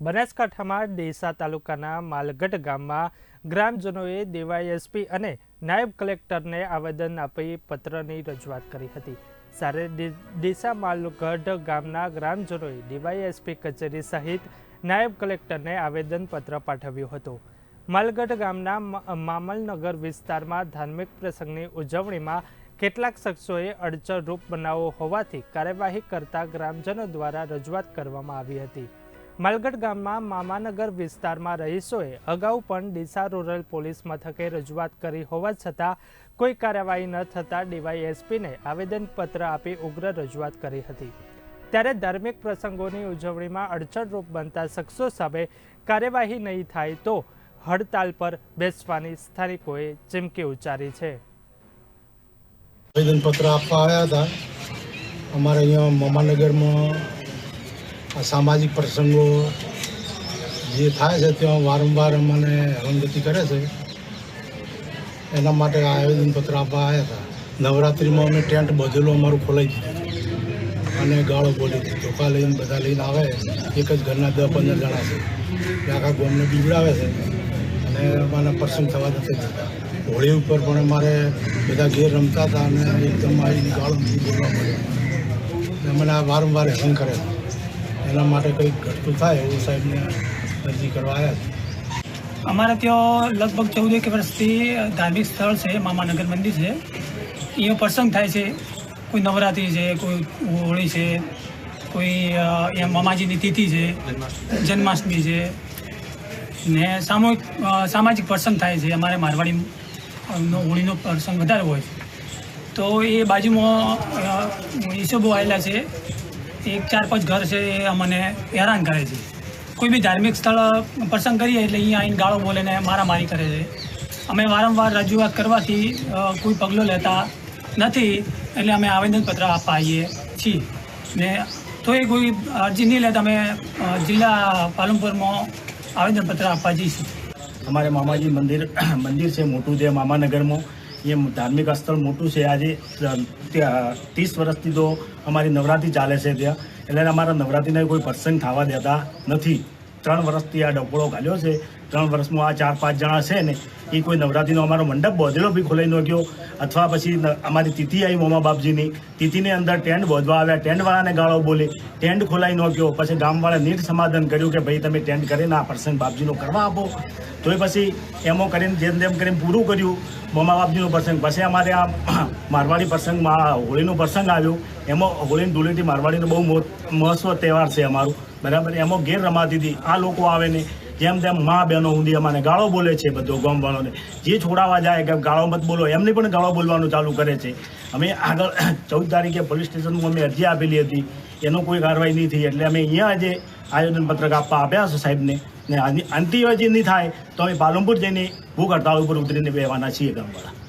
બનાસકાંઠામાં ડીસા તાલુકાના માલગઢ ગામમાં ગ્રામજનોએ ડીવાયએસપી અને નાયબ કલેક્ટરને આવેદન આપી પત્રની રજૂઆત કરી હતી. સારે ડીસા માલગઢ ગામના ગ્રામજનોએ ડીવાયએસપી કચેરી સહિત નાયબ કલેક્ટરને આવેદનપત્ર પાઠવ્યું હતું. માલગઢ ગામના મામલનગર વિસ્તારમાં ધાર્મિક પ્રસંગની ઉજવણીમાં કેટલાક શખ્સોએ અડચણરૂપ બનાવો હોવાથી કાર્યવાહી કરતા ગ્રામજનો દ્વારા રજૂઆત કરવામાં આવી હતી. માલગઢ ગામમાં મામાનગર વિસ્તારમાં રહીશોએ અગાઉ પણ ડીસા રૂરલ પોલીસ મથકે રજૂઆત કરી હોવા છતાં કોઈ કાર્યવાહી ન થતાં ડીવાયએસપીને આવેદનપત્ર આપી ઉગ્ર રજૂઆત કરી હતી. ત્યારે ધાર્મિક પ્રસંગોની ઉજવણીમાં અડચણરૂપ બનતા શખ્સો સામે કાર્યવાહી નહીં થાય તો હડતાલ પર બેસવાની સ્થાનિકોએ ચીમકી ઉચ્ચારી છે. આવેદનપત્ર આપવા આવ્યા હતા. અમારે અહીંયા મમાનગરમાં સામાજિક પ્રસંગો જે થાય છે ત્યાં વારંવાર અમને હેરાનગતિ કરે છે. એના માટે આ આવેદનપત્ર આપવા આવ્યા હતા. નવરાત્રિમાં અમે ટેન્ટ બધેલું અમારું ખોલાઈ દીધું અને ગાળો બોલી હતી ધોકા લઈને બધા લઈને આવે. એક જ ઘરના દસ પંદર જણા છે. આખા ગોમને બીવડાવે છે. અને અમારા પ્રસંગ થવા નથી જતા હોળી ઉપર પણ અમારે બધા ઘેર રમતા હતા અને એકદમ આવીને ગાળો બોલવા મળ્યો. મને આ વારંવાર હેરાન કરે છે. એના માટે કંઈક ઘટતું થાય એવું સાહેબને અરજી કરવા આવ્યા છે અમારે ત્યાં લગભગ ચૌદ એક વર્ષથી ધાર્મિક સ્થળ છે, મામાનગર મંદિર છે. એનો પ્રસંગ થાય છે. કોઈ નવરાત્રિ છે, કોઈ હોળી છે, કોઈ એમ મામાજીની તિથિ છે, જન્માષ્ટમી છે. ને સામૂહિક સામાજિક પ્રસંગ થાય છે. અમારે મારવાડી હોળીનો પ્રસંગ વધારે હોય છે. તો એ બાજુમાં હિસોબો આવેલા છે. એક, ચાર, પાંચ ઘર છે એ અમને હેરાન કરે છે. કોઈ બી ધાર્મિક સ્થળ પ્રસંગ કરીએ એટલે અહીંયા આવીને ગાળો બોલે ને મારામારી કરે છે. અમે વારંવાર રજૂઆત કરવાથી કોઈ પગલો લેતા નથી એટલે અમે આવેદનપત્ર આપવા આવીએ છીએ. ને તો એ કોઈ અરજી નહીં લેતા અમે જિલ્લા પાલનપુરમાં આવેદનપત્ર આપવા જઈશું. અમારે મામાજી મંદિર મંદિર છે મોટું છે મામાનગરમાં. એ ધાર્મિક સ્થળ મોટું છે. આજે ત્રીસ વર્ષથી તો અમારી નવરાત્રિ ચાલે છે ત્યાં. એટલે અમારા નવરાત્રિને કોઈ પ્રસંગ થવા દેતા નથી. ત્રણ વર્ષથી આ ડબોળો ઘાલ્યો છે. ત્રણ વર્ષમાં આ ચાર પાંચ જણા છે ને, એ કોઈ નવરાત્રિનો અમારો મંડપ બોધેલો બી ખોલાઈ ગયો અથવા પછી અમારી તિથિ આવી મોમા બાપજીની. તિથિની અંદર ટેન્ટ બોધવા આવ્યા. ટેન્ટવાળાને ગાળો બોલે. ટેન્ટ ખોલાઈ નાખ્યો. પછી ગામવાળા નીટ સમાધાન કર્યું કે ભાઈ તમે ટેન્ટ કરીને આ પ્રસંગ બાપજીનો કરવા આપો. તોય પછી એમો કરીને જેમ તેમ કરીને પૂરું કર્યું. મોમા બાપજીનો પ્રસંગ. પછી અમારે આ મારવાડી પ્રસંગમાં હોળીનો પ્રસંગ આવ્યો. એમાં હોળીની ધૂળેટી મારવાડીનો બહુ મહત્વ તહેવાર છે અમારું. બરાબર? એમાં ગેર રમાતી હતી આ લોકો આવે ને, જેમ તેમ મા બહેનો ઊંધી અમારે ગાળો બોલે છે બધો ગામવાળોને. જે છોડાવવા જાય કે ગાળો મત બોલો, એમને પણ ગાળો બોલવાનું ચાલુ કરે છે. અમે આગળ ચૌદ તારીખે પોલીસ સ્ટેશનમાં અમે અરજી આપેલી હતી. એનો કોઈ કાર્યવાહી નહીં થઈ, એટલે અમે અહીંયા આજે આયોજન પત્રક આપવા આપ્યા છે સાહેબને. ને આની અંતિમ નહીં થાય, તો અમે પાલનપુર જઈને ભૂખ હડતાળ ઉપર ઉતરીને બેવાના છીએ ગામવાળા.